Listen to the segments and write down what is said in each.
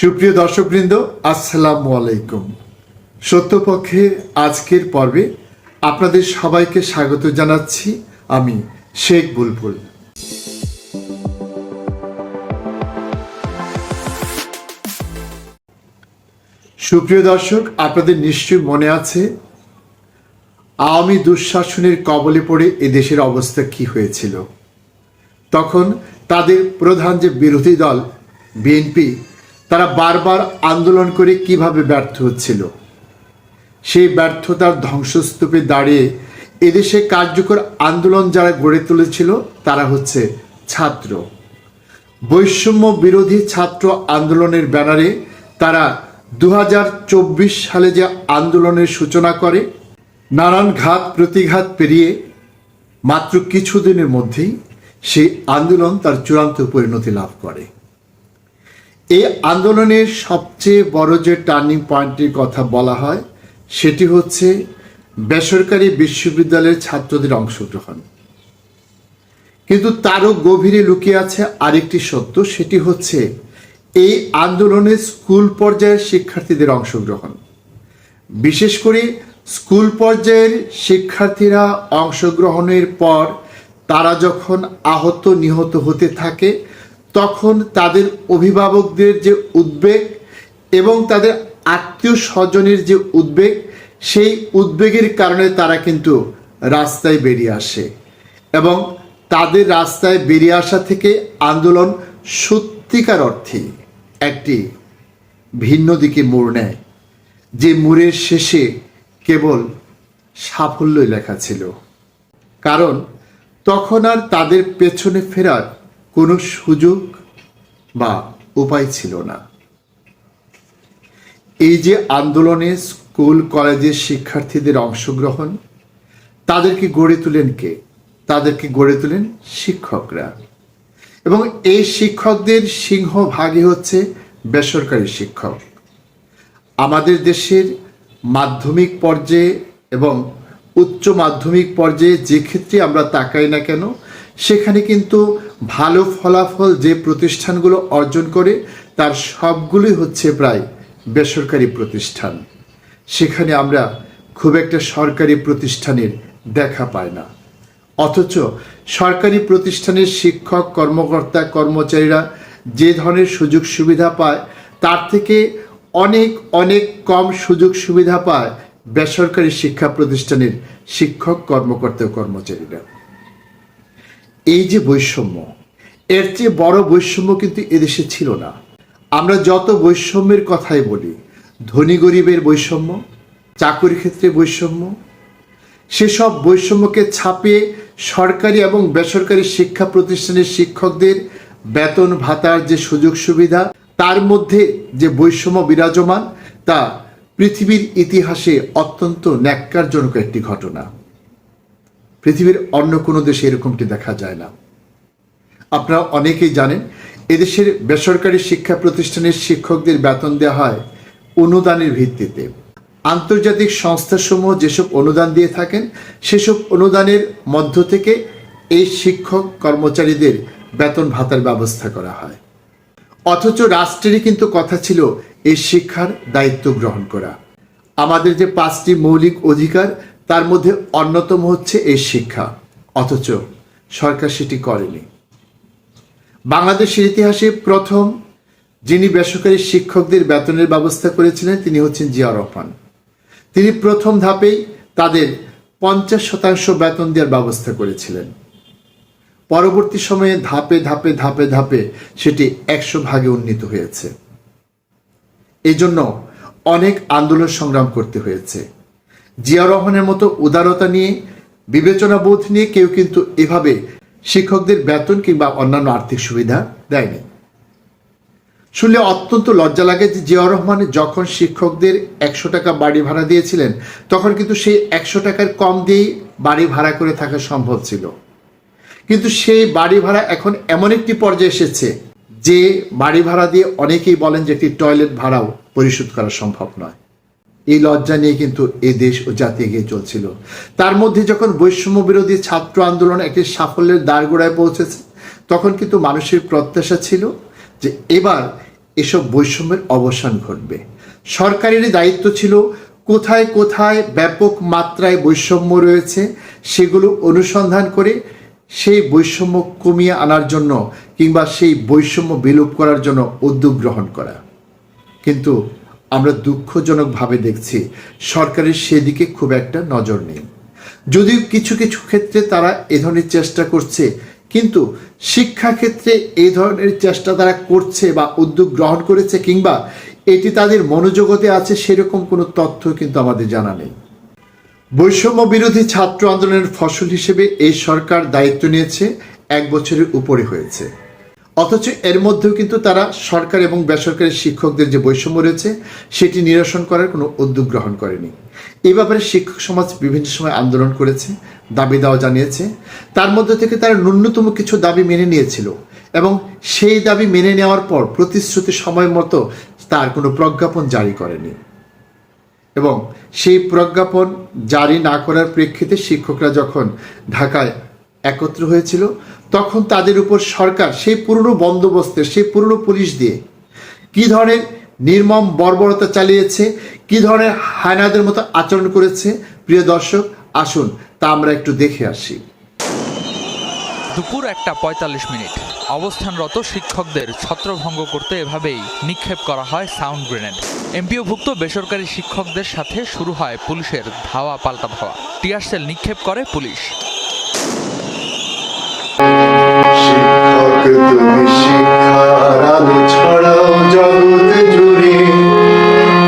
সুপ্রিয় দর্শকবৃন্দ, আসসালামু আলাইকুম। সত্যপক্ষে আজকের পর্বে আপনাদের সবাইকে স্বাগত জানাচ্ছি আমি শেখ বুলবুল। সুপ্রিয় দর্শক, আপনাদের নিশ্চয়ই মনে আছে, আওয়ামী দুঃশাসনের কবলে পড়ে এদেশের অবস্থা কি হয়েছিল? তখন তাদের প্রধান যে বিরোধী দল, বিএনপি তারা বারবার আন্দোলন করে কীভাবে ব্যর্থ হচ্ছিল। সেই ব্যর্থতার ধ্বংসস্তূপে দাঁড়িয়ে এদেশে কার্যকর আন্দোলন যারা গড়ে তুলেছিল, তারা হচ্ছে ছাত্র। বৈষম্য বিরোধী ছাত্র আন্দোলনের ব্যানারে তারা দু হাজার চব্বিশ সালে যে আন্দোলনের সূচনা করে, নানান ঘাত প্রতিঘাত পেরিয়ে মাত্র কিছুদিনের মধ্যেই সেই আন্দোলন তার চূড়ান্ত পরিণতি লাভ করে। এই আন্দোলনের সবচেয়ে বড় যে টার্নিং পয়েন্টের কথা বলা হয়, সেটি হচ্ছে বেসরকারি বিশ্ববিদ্যালয়ের ছাত্রদের অংশগ্রহণ। কিন্তু তারও গভীরে লুকিয়ে আছে আরেকটি সত্য, সেটি হচ্ছে এই আন্দোলনে স্কুল পর্যায়ের শিক্ষার্থীদের অংশগ্রহণ। বিশেষ করে স্কুল পর্যায়ের শিক্ষার্থীরা অংশগ্রহণের পর তারা যখন আহত নিহত হতে থাকে তখন তাদের অভিভাবকদের যে উদ্বেগ এবং তাদের আত্মীয় স্বজনের যে উদ্বেগ, সেই উদ্বেগের কারণে তারা কিন্তু রাস্তায় বেরিয়ে আসে এবং তাদের রাস্তায় বেরিয়ে আসা থেকে আন্দোলন সত্যিকার অর্থে একটি ভিন্ন দিকে মোড় নেয়। যে মোড়ের শেষে কেবল সাফল্যই লেখা ছিল। কারণ তখন আর তাদের পেছনে ফেরার কোনো সুযোগ বা উপায় ছিল না। এই যে আন্দোলনে স্কুল, কলেজের শিক্ষার্থীদের অংশগ্রহণ, তাদেরকে গড়ে তুলেন কে? তাদেরকে গড়ে তোলেন শিক্ষকরা। এবং এই শিক্ষকদের সিংহভাগই হচ্ছে বেসরকারি শিক্ষক। আমাদের দেশের মাধ্যমিক পর্যায়ে এবং উচ্চ মাধ্যমিক পর্যায়ে যে ক্ষেত্রে আমরা তাকাই না কেন সেখানে কিন্তু ভালো ফলাফল যে প্রতিষ্ঠানগুলো অর্জন করে, তার সবগুলোই হচ্ছে প্রায় বেসরকারি প্রতিষ্ঠান। সেখানে আমরা খুব একটা সরকারি প্রতিষ্ঠানের দেখা পাই না। অথচ সরকারি প্রতিষ্ঠানের শিক্ষক, কর্মকর্তা, কর্মচারীরা যে ধরনের সুযোগ সুবিধা পায়, তার থেকে অনেক অনেক কম সুযোগ সুবিধা পায় বেসরকারি শিক্ষা প্রতিষ্ঠানের শিক্ষক, কর্মকর্তা কর্মচারীরা। এই যে বৈষম্য, এর চেয়ে বড় বৈষম্য কিন্তু এদেশে ছিল না। আমরা যত বৈষম্যের কথাই বলি, ধনী গরিবের বৈষম্য চাকরির ক্ষেত্রে বৈষম্য, সেসব বৈষম্যকে ছাপিয়ে সরকারি এবং বেসরকারি শিক্ষা প্রতিষ্ঠানের শিক্ষকদের বেতন, ভাতার যে সুযোগ সুবিধা, তার মধ্যে যে বৈষম্য বিরাজমান, তা পৃথিবীর ইতিহাসে অত্যন্ত ন্যাক্কারজনক একটি ঘটনা। পৃথিবীর অন্য কোনো দেশে এরকমটি দেখা যায় না। আপনারা অনেকেই জানেন, এদেশের বেসরকারি শিক্ষা প্রতিষ্ঠানের শিক্ষকদের বেতন দেওয়া হয় অনুদানের ভিত্তিতে। আন্তর্জাতিক সংস্থাসমূহ যেসব অনুদান দিয়ে থাকেন, সেসব অনুদানের মধ্য থেকে এই শিক্ষক কর্মচারীদের বেতন ভাতার ব্যবস্থা করা হয়। অথচ রাষ্ট্রেরই কিন্তু কথা ছিল এই শিক্ষার দায়িত্ব গ্রহণ করা। আমাদের যে পাঁচটি মৌলিক অধিকার তার মধ্যে অন্যতম হচ্ছে এই শিক্ষা। অথচ সরকার সেটি করেনি। বাংলাদেশের ইতিহাসে প্রথম যিনি বেসরকারি শিক্ষকদের বেতনের ব্যবস্থা করেছিলেন তিনি হচ্ছেন জিয়া রহমান। তিনি প্রথম ধাপেই তাদের পঞ্চাশ শতাংশ বেতন দেওয়ার ব্যবস্থা করেছিলেন। পরবর্তী সময়ে ধাপে ধাপে ধাপে ধাপে সেটি একশো ভাগে উন্নীত হয়েছে। এই জন্য অনেক আন্দোলন সংগ্রাম করতে হয়েছে। জিয়া রহমানের মতো উদারতা নিয়ে, বিবেচনাবোধ নিয়ে কেউ কিন্তু এভাবে শিক্ষকদের বেতন কিংবা অন্যান্য আর্থিক সুবিধা দেয়নি। শুনলে অত্যন্ত লজ্জা লাগে যে জিয়া রহমান যখন শিক্ষকদের একশো টাকা বাড়ি ভাড়া দিয়েছিলেন, তখন কিন্তু সেই একশো টাকার কম দিয়েই বাড়ি ভাড়া করে থাকা সম্ভব ছিল। কিন্তু সেই বাড়ি ভাড়া এখন এমন একটি পর্যায়ে এসেছে যে বাড়ি ভাড়া দিয়ে অনেকেই বলেন যে একটি টয়লেট ভাড়াও পরিশোধ করা সম্ভব নয়। এই লজ্জা নিয়ে কিন্তু এ দেশ ও জাতি এগিয়ে চলছিল। তার মধ্যে যখন বৈষম্য বিরোধী ছাত্র আন্দোলন একটি সাফল্যের দ্বারগোড়ায় পৌঁছেছে, তখন কিন্তু মানুষের প্রত্যাশা ছিল যে এবার এসব বৈষম্যের অবসান ঘটবে। সরকারেরই দায়িত্ব ছিল কোথায় কোথায় ব্যাপক মাত্রায় বৈষম্য রয়েছে সেগুলো অনুসন্ধান করে সেই বৈষম্য কমিয়ে আনার জন্য কিংবা সেই বৈষম্য বিলোপ করার জন্য উদ্যোগ গ্রহণ করা। কিন্তু আমরা দুঃখজনকভাবে দেখছি, সরকারের সেদিকে খুব একটা নজর নেই। যদিও কিছু কিছু ক্ষেত্রে তারা এ ধরনের চেষ্টা করছে, কিন্তু শিক্ষাক্ষেত্রে এই ধরনের চেষ্টা তারা করছে বা উদ্যোগ গ্রহণ করেছে কিংবা এটি তাদের মনোজগতে আছে সেরকম কোনো তথ্য কিন্তু আমাদের জানা নেই। বৈষম্য বিরোধী ছাত্র আন্দোলনের ফসল হিসেবে এই সরকার দায়িত্ব নিয়েছে, এক বছরের উপরে হয়েছে। অথচ এর মধ্যেও কিন্তু তারা সরকার এবং বেসরকারি শিক্ষকদের যে বৈষম্য রয়েছে, সেটি নিরসন করার কোনো উদ্যোগ গ্রহণ করেনি। এই ব্যাপারে শিক্ষক সমাজ বিভিন্ন সময় আন্দোলন করেছে, দাবি দেওয়া জানিয়েছে। তার মধ্যে থেকে তারা ন্যূনতম কিছু দাবি মেনে নিয়েছিল এবং সেই দাবি মেনে নেওয়ার পর প্রতিশ্রুতি সময় মতো তার কোনো প্রজ্ঞাপন জারি করেনি। এবং সেই প্রজ্ঞাপন জারি না করার প্রেক্ষিতে শিক্ষকরা যখন ঢাকায় একত্র হয়েছিল তখন তাদের উপর সরকার সেই পুরনো বন্দোবস্তের, সেই পুরনো পুলিশ দিয়ে কি ধরনের নির্মম বর্বরতা চালিয়েছে, কি ধরনের হায়নাদের মতো আচরণ করেছে? প্রিয় দর্শক, আসুন, তা আমরা একটু দেখে আসি। দুপুর একটা পঁয়তাল্লিশ মিনিট। অবস্থানরত শিক্ষকদের ছত্রভঙ্গ করতে এভাবেই নিক্ষেপ করা হয় সাউন্ড গ্রেনেড। এমপিওভুক্ত বেসরকারি শিক্ষকদের সাথে শুরু হয় পুলিশের ধাওয়া পাল্টা ধাওয়া। টিয়ার সেল নিক্ষেপ করে পুলিশ। শিক্ষক তুমি শিক্ষার ছড়াও জগৎ জুড়ে।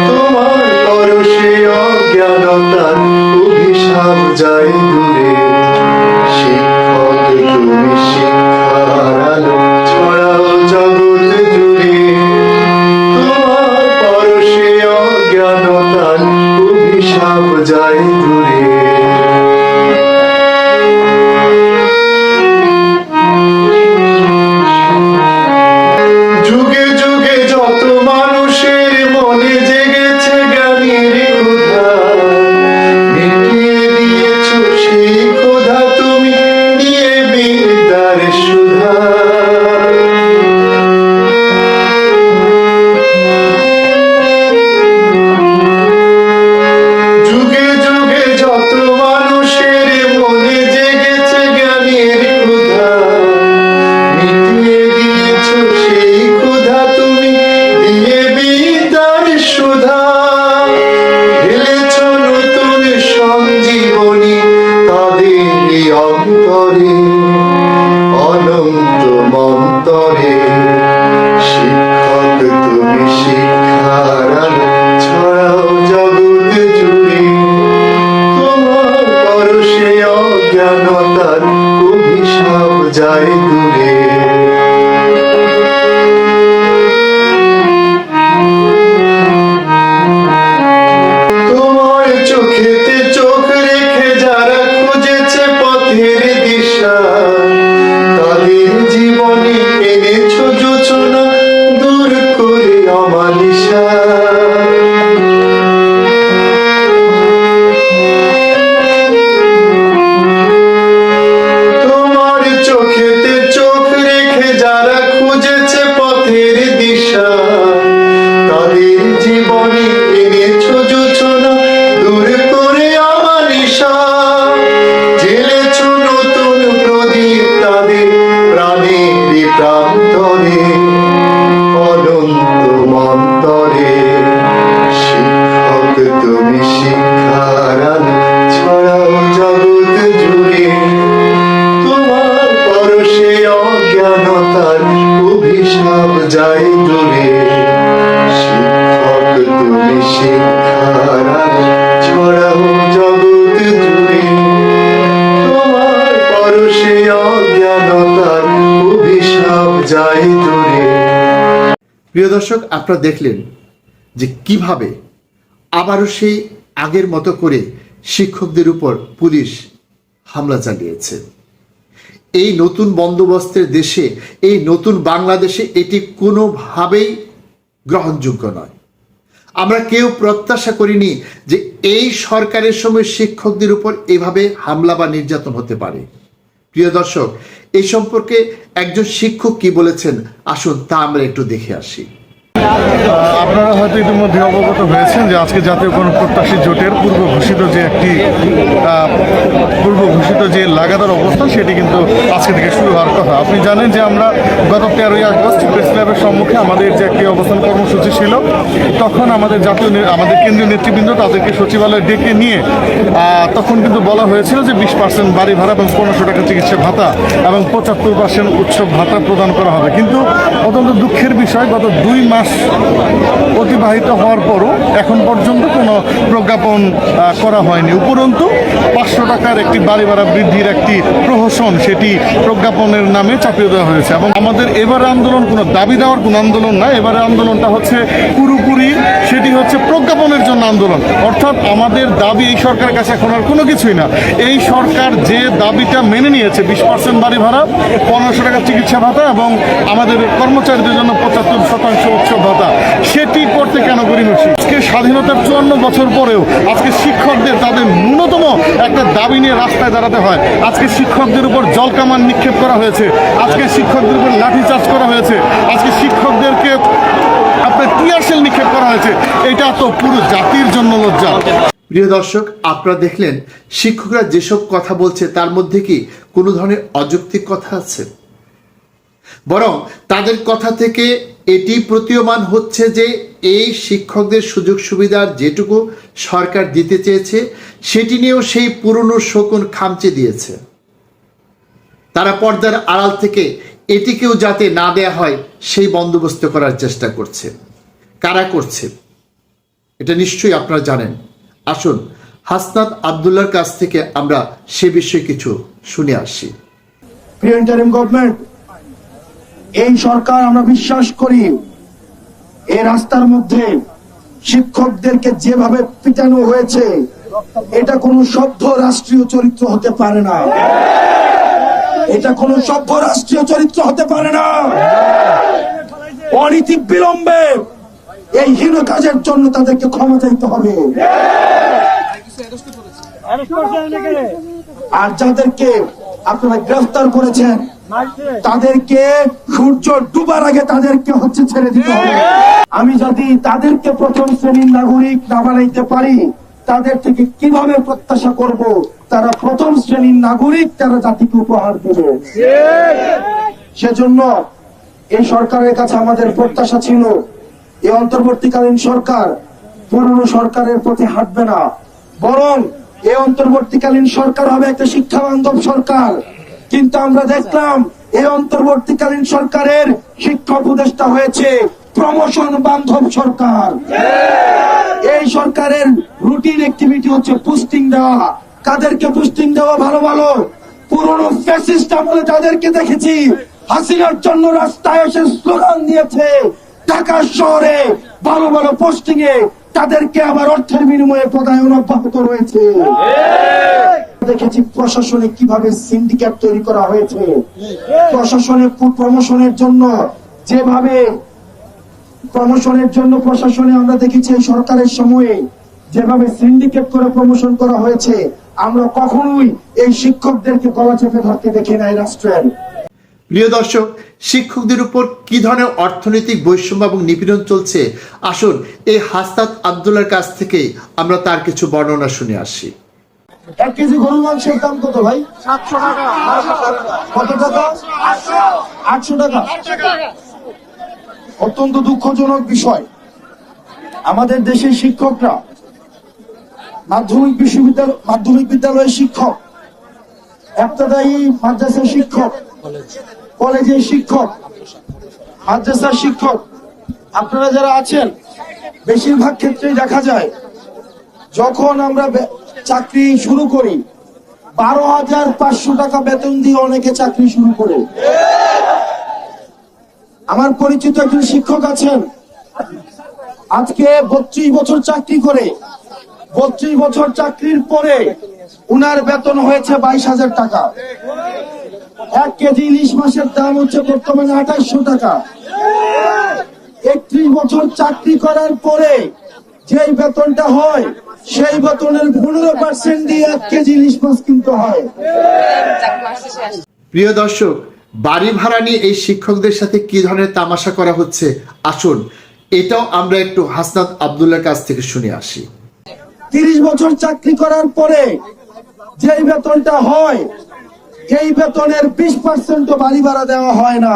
তোমার পরশে অজ্ঞানতার অভিশাপ যায় প্রিয় দর্শক, আপনারা দেখলেন যে কীভাবে আবারও সেই আগের মতো করে শিক্ষকদের উপর পুলিশ হামলা চালিয়েছে। এই নতুন বন্দোবস্তের দেশে, এই নতুন বাংলাদেশে এটি কোনোভাবেই গ্রহণযোগ্য নয়। আমরা কেউ প্রত্যাশা করিনি যে এই সরকারের সময় শিক্ষকদের উপর এভাবে হামলা বা নির্যাতন হতে পারে। প্রিয় দর্শক এ সম্পর্কে একজন শিক্ষক কি বলেছেন? আসুন তা আমরা একটু দেখে আসি। আপনারা হয়তো ইতিমধ্যে অবগত হয়েছেন যে আজকে জাতীয় গণপ্রত্যাশী জোটের পূর্ব ঘোষিত যে একটি পূর্ব ঘোষিত যে লাগাতার অবস্থান সেটি কিন্তু আজকে থেকে শুরু হওয়ার কথা। আপনি জানেন যে আমরা গত তেরোই আগস্ট প্রেস ক্লাবের সম্মুখে আমাদের যে একটি অবস্থান কর্মসূচি ছিল, তখন আমাদের জাতীয় আমাদের কেন্দ্রীয় নেতৃবৃন্দ তাদেরকে সচিবালয়ে ডেকে নিয়ে তখন কিন্তু বলা হয়েছিল যে বিশ পার্সেন্ট বাড়ি ভাড়া এবং পনেরোশো টাকা চিকিৎসা ভাতা এবং পঁচাত্তর পার্সেন্ট উৎসব ভাতা প্রদান করা হবে। কিন্তু অত্যন্ত দুঃখের বিষয়, গত দুই মাস অতিবাহিত হওয়ার পরও এখন পর্যন্ত কোনো প্রজ্ঞাপন করা হয়নি। উপরন্তু পাঁচশো টাকার একটি বাড়ি ভাড়া বৃদ্ধির একটি প্রহসন সেটি প্রজ্ঞাপনের নামে চাপিয়ে দেওয়া হয়েছে। এবং আমাদের এবারে আন্দোলন কোনো দাবি দেওয়ার কোনো আন্দোলন না। এবারে আন্দোলনটা হচ্ছে পুরোপুরি সেটি হচ্ছে প্রজ্ঞাপনের জন্য আন্দোলন। অর্থাৎ আমাদের দাবি এই সরকারের কাছে এখন আর কোনো কিছুই না। এই সরকার যে দাবিটা মেনে নিয়েছে, বিশ পার্সেন্ট বাড়ি ভাড়া, পনেরোশো টাকা চিকিৎসা ভাতা এবং আমাদের কর্মচারীদের জন্য পঁচাত্তর শতাংশ উৎসব ভাতা সেটি করতে কেন গরিমসি আজকে স্বাধীনতার চুয়ান্ন বছর পরেও আজকে শিক্ষকদের তাদের ন্যূনতম একটা দাবি নিয়ে রাস্তায় দাঁড়াতে হয়। আজকে শিক্ষকদের উপর জলকামান নিক্ষেপ করা হয়েছে। আজকে শিক্ষকদের উপর লাঠিচার্জ করা হয়েছে। আজকে শিক্ষকদেরকে আপনার টিয়ারশেল নিক্ষেপ করা হয়েছে। এটা তো পুরো জাতির জন্য লজ্জা। প্রিয় দর্শক, আপনারা দেখলেন, শিক্ষকরা যেসব কথা বলছে তার মধ্যে কি কোনো ধরনের অযৌক্তিক কথা আছে? বরং তাদের কথা থেকে এটি প্রতীয়মান হচ্ছে যে এই শিক্ষকদের সুযোগ সুবিধার যেটুকু সরকার দিতে চেয়েছে, সেটি নিয়েও সেই পুরনো শকুন খামচে দিয়েছে। তারা পর্দার আড়াল থেকে এটিকেও যাতে না দেয়া হয়, সেই বন্দোবস্ত করার চেষ্টা করছে। কারা করছে? এটা নিশ্চয়ই আপনারা জানেন। আসুন, হাসনাত আবদুল্লার কাছ থেকে আমরা সে বিষয়ে কিছু শুনে আসি। প্রিয় ইন্টারিম গভর্নমেন্ট এই সরকার আমরা বিশ্বাস করি, এই রাস্তার মধ্যে শিক্ষকদেরকে যেভাবে পিটানো হয়েছে, এটা কোনো সভ্য রাষ্ট্রীয় চরিত্র হতে পারে না। এটা কোনো সভ্য রাষ্ট্রীয় চরিত্র হতে পারে না। অনীতি বিলম্বে এই হীন কাজের জন্য তাদেরকে ক্ষমা চাইতে হবে। আর যাদেরকে আপনারা গ্রেফতার করেছেন তাদেরকে সূর্য ডুবার আগে তাদেরকে হচ্ছে ছেড়ে দিতে হবে। আমি যদি তাদেরকে প্রথম শ্রেণির নাগরিক না বানাইতে পারি, তাদের থেকে কীভাবে প্রত্যাশা করব? তারা প্রথম শ্রেণির নাগরিক, তারা জাতিকে উপহার দেবে। সেজন্য এই সরকারের কাছে আমাদের প্রত্যাশা ছিল, এই অন্তর্বর্তীকালীন সরকার পুরনো সরকারের প্রতি হাঁটবে না। বরং এই অন্তর্বর্তীকালীন সরকার হবে একটা শিক্ষা বান্ধব সরকার। কিন্তু আমরা দেখলাম এই অন্তর্বর্তীকালীন সরকারের শিক্ষা উপদেষ্টা হয়েছে প্রমোশন বান্ধব সরকার। এই সরকারের রুটিন অ্যাক্টিভিটি হচ্ছে পোস্টিং দেওয়া। কাদেরকে পোস্টিং দেওয়া ভালো ভালো? পুরনো ফ্যাসিস্ট আমলে যাদেরকে দেখেছি, হাসিনার জন্য রাস্তায় এসে স্লোগান দিয়েছে, ঢাকা শহরে ভালো ভালো পোস্টিং এ তাদেরকে আবার অর্থের বিনিময়ে পদায়ন অব্যাহত রয়েছে। দেখেছি প্রশাসনে কীভাবে সিন্ডিকেট তৈরি করা হয়েছে। প্রশাসনে প্রমোশনের জন্য যেভাবে প্রমোশনের জন্য প্রশাসনে আমরা দেখেছি এই সরকারের সময়ে যেভাবে সিন্ডিকেট করে প্রমোশন করা হয়েছে, আমরা কখনোই এই শিক্ষকদেরকে গলা চেপে ধরতে দেখি নাই রাষ্ট্রের। প্রিয় দর্শক, শিক্ষকদের উপর কি ধরনের অর্থনৈতিক বৈষম্য এবং নিপীড়ন চলছে? আসুন, এই হাসনাত আবদুল্লার কাছ থেকে আমরা তার কিছু বর্ণনা শুনে আসি। এক কেজি গরু মাংসের দাম কত ভাই? সাতশো টাকা। কত টাকা? আটশো টাকা। অত্যন্ত দুঃখজনক বিষয়। আমাদের দেশের শিক্ষকরা মাধ্যমিক বিশ্ববিদ্যালয় মাধ্যমিক বিদ্যালয়ের শিক্ষক একটাদায়ী মাদ্রাসার শিক্ষক কলেজের শিক্ষক মাদ্রাসার শিক্ষক আপনারা যারা আছেন বেশিরভাগ ক্ষেত্রেই দেখা যায় যখন আমরা চাকরি শুরু করি। বারো হাজার পাঁচশো টাকা বেতন দিয়ে অনেকে চাকরি শুরু করে। আমার পরিচিত একজন শিক্ষক আছেন। আজকে বত্রিশ বছর চাকরি করে। বত্রিশ বছর চাকরির পরে উনার বেতন হয়েছে বাইশ হাজার টাকা। এক কেজি ইলিশ মাসের দাম হচ্ছে বর্তমানে আঠাইশশো টাকা। একত্রিশ বছর চাকরি করার পরে যেই বেতনটা হয় সেই বেতনের পনেরো পার্সেন্ট দিয়ে এক কেজি ইলিশ মাছ কিনতে হয়। প্রিয় দর্শক বাড়ি ভাড়া নিয়ে এই শিক্ষকদের সাথে কি ধরনের তামাশা করা হচ্ছে? আসুন এটাও আমরা একটু হাসনাত আবদুল্লার কাছ থেকে শুনে আসি। তিরিশ বছর চাকরি করার পরে যেই বেতনটা হয় এই বেতনের বিশ পার্সেন্ট বাড়ি ভাড়া দেওয়া হয় না।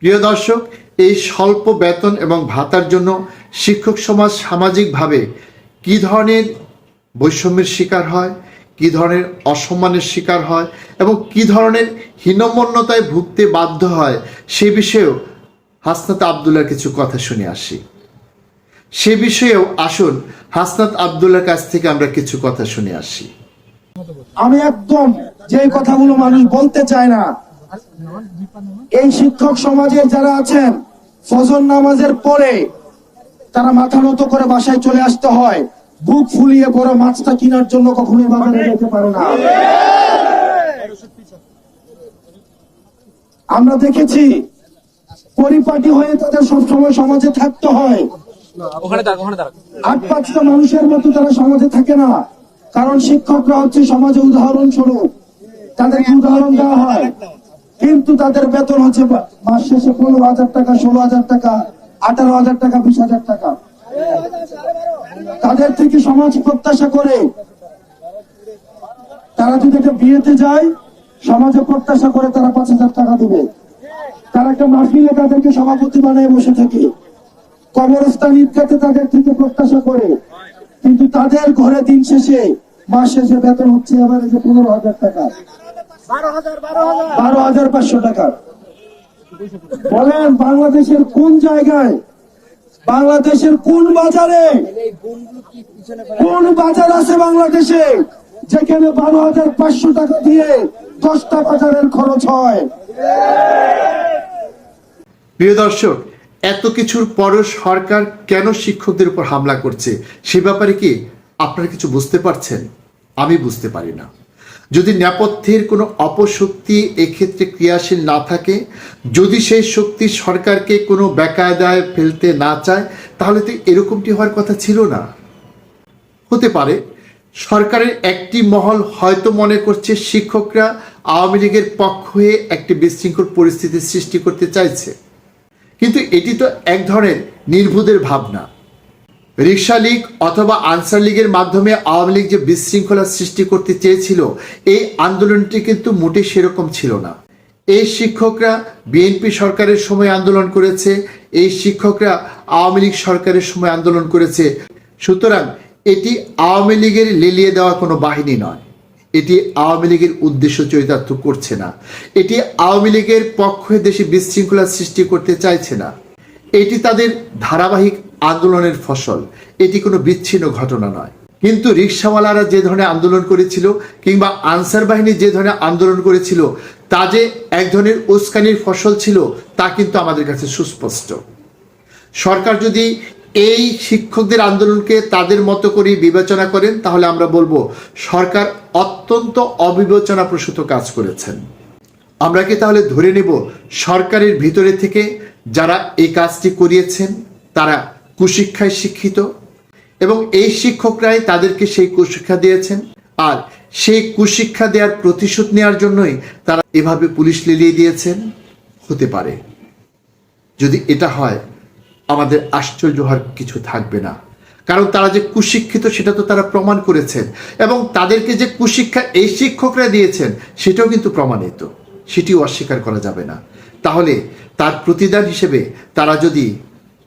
প্রিয় দর্শক এই স্বল্প বেতন এবং ভাতার জন্য শিক্ষক সমাজ সামাজিকভাবে কি ধরনের বৈষম্যের শিকার হয়, কি ধরনের অসম্মানের শিকার হয় এবং কি ধরনের হীনমন্যতায় ভুগতে বাধ্য হয়, সে বিষয়েও হাসনাত আবদুল্লার কিছু কথা শুনে আসি। সে বিষয়েও আসুন, হাসনাত আবদুল্লার কাছ থেকে আমরা কিছু কথা শুনে আসি। আমি একদম যে কথাগুলো মানুষ বলতে চায় না, এই শিক্ষক সমাজের যারা আছেন, ফজর নামাজের পরে তারা মাথা নত করে বাসায় চলে আসতে হয়। বুক ফুলিয়ে বড় মাছটা কেনার জন্য কখনোই বাজারে যেতে পারে না। আমরা দেখেছি পরিপাটি হয়ে তাদের সবসময় সমাজে থাকতে হয়। আট পাঁচটা মানুষের মতো তারা সমাজে থাকে না। কারণ শিক্ষকরা হচ্ছে সমাজে উদাহরণ স্বরূপ তাদেরকে উদাহরণ দেওয়া হয়। কিন্তু তাদের বেতন হচ্ছে মাস শেষে পনেরো হাজার টাকা ষোলো হাজার টাকা। আঠারো হাজার টাকা বিশ হাজার টাকা। তাদের থেকে সমাজ প্রত্যাশা করে তারা যদি একটা বিয়েতে যায় সমাজে প্রত্যাশা করে তারা পাঁচ হাজার টাকা দিবে। তারা একটা মাহফিলে তাদেরকে সভাপতি বানায় বসে থাকে। কবরস্থান ঈদগাতে তাদের থেকে প্রত্যাশা করে। কিন্তু তাদের ঘরে দিন শেষে মাস শেষে বেতন হচ্ছে এবার যে পনেরো হাজার টাকা। বারো হাজার পাঁচশো টাকা। বলেন বাংলাদেশের কোন জায়গায়, বাংলাদেশের কোন বাজারে, কোন বাজার আছে বাংলাদেশে যেখানে বারো হাজার পাঁচশো টাকা দিয়ে দশটা বাজারের খরচ হয়? প্রিয় দর্শক, এত কিছুর পরও সরকার কেন শিক্ষকদের উপর হামলা করছে? সে ব্যাপারে কি আপনারা কিছু বুঝতে পারছেন? আমি বুঝতে পারি না। যদি নেপথ্যের কোনো অপশক্তি এক্ষেত্রে ক্রিয়াশীল না থাকে, যদি সেই শক্তি সরকারকে কোনো বেকায়দায় ফেলতে না চায়, তাহলে তো এরকমটি হওয়ার কথা ছিল না। হতে পারে, সরকারের একটি মহল হয়তো মনে করছে শিক্ষকরা আওয়ামী লীগের পক্ষ হয়ে একটি বিশৃঙ্খল পরিস্থিতির সৃষ্টি করতে চাইছে। কিন্তু এটি তো এক ধরনের নির্ভুদের ভাবনা। রিক্সা লীগ অথবা আনসার লীগের মাধ্যমে আওয়ামী লীগ যে বিশৃঙ্খলা সৃষ্টি করতে চেয়েছিল, এই আন্দোলনটি কিন্তু মোটে সেরকম ছিল না। এই শিক্ষকরা বিএনপি সরকারের সময় আন্দোলন করেছে, এই শিক্ষকরা আওয়ামী লীগ সরকারের সময় আন্দোলন করেছে। সুতরাং এটি আওয়ামী লীগের লেলিয়ে দেওয়া কোনো বাহিনী নয়। এটি আওয়ামী লীগের উদ্দেশ্য চরিতার্থ করছে না। এটি আওয়ামী লীগের পক্ষে দেশে বিশৃঙ্খলা সৃষ্টি করতে চাইছে না। এটি তাদের ধারাবাহিক আন্দোলনের ফসল। এটি কোনো বিচ্ছিন্ন ঘটনা নয়। কিন্তু রিক্সাওয়ালারা যে ধরনের আন্দোলন করেছিল কিংবা আনসার বাহিনী যে ধরনের আন্দোলন করেছিল, তা যে এক ধরনের উস্কানির ফসল ছিল, তা কিন্তু আমাদের কাছে সুস্পষ্ট। সরকার যদি এই শিক্ষকদের আন্দোলনকে তাদের মতো করে বিবেচনা করেন, তাহলে আমরা বলব, সরকার অত্যন্ত অবিবেচনা প্রসূত কাজ করেছেন। আমরা কি তাহলে ধরে নেব, সরকারের ভিতরে থেকে যারা এই কাজটি করিয়েছেন, তারা কুশিক্ষায় শিক্ষিত এবং এই শিক্ষকরাই তাদেরকে সেই কুশিক্ষা দিয়েছেন। আর সেই কুশিক্ষা দেওয়ার প্রতিশোধ নেওয়ার জন্যই তারা এভাবে পুলিশ লেলিয়ে দিয়েছেন। হতে পারে। যদি এটা হয়, আমাদের আশ্চর্য হওয়ার কিছু থাকবে না। কারণ তারা যে কুশিক্ষিত, সেটা তো তারা প্রমাণ করেছেন। এবং তাদেরকে যে কুশিক্ষা এই শিক্ষকরা দিয়েছেন, সেটাও কিন্তু প্রমাণিত। সেটিও অস্বীকার করা যাবে না। তাহলে তার প্রতিদান হিসেবে তারা যদি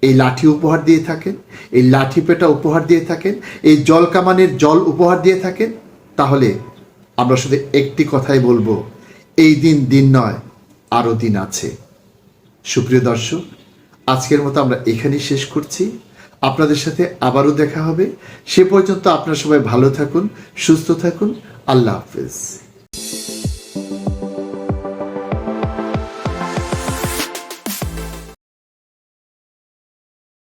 এই লাঠি উপহার দিয়ে থাকেন, এই লাঠি পেটা উপহার দিয়ে থাকেন, এই জল কামানের জল উপহার দিয়ে থাকেন। তাহলে আমরা শুধু একটি কথাই বলব, এই দিন দিন নয় আরও দিন আছে। সুপ্রিয় দর্শক, আজকের মতো আমরা এখানেই শেষ করছি। আপনাদের সাথে আবারও দেখা হবে। সে পর্যন্ত আপনারা সবাই ভালো থাকুন, সুস্থ থাকুন। আল্লাহ হাফেজ।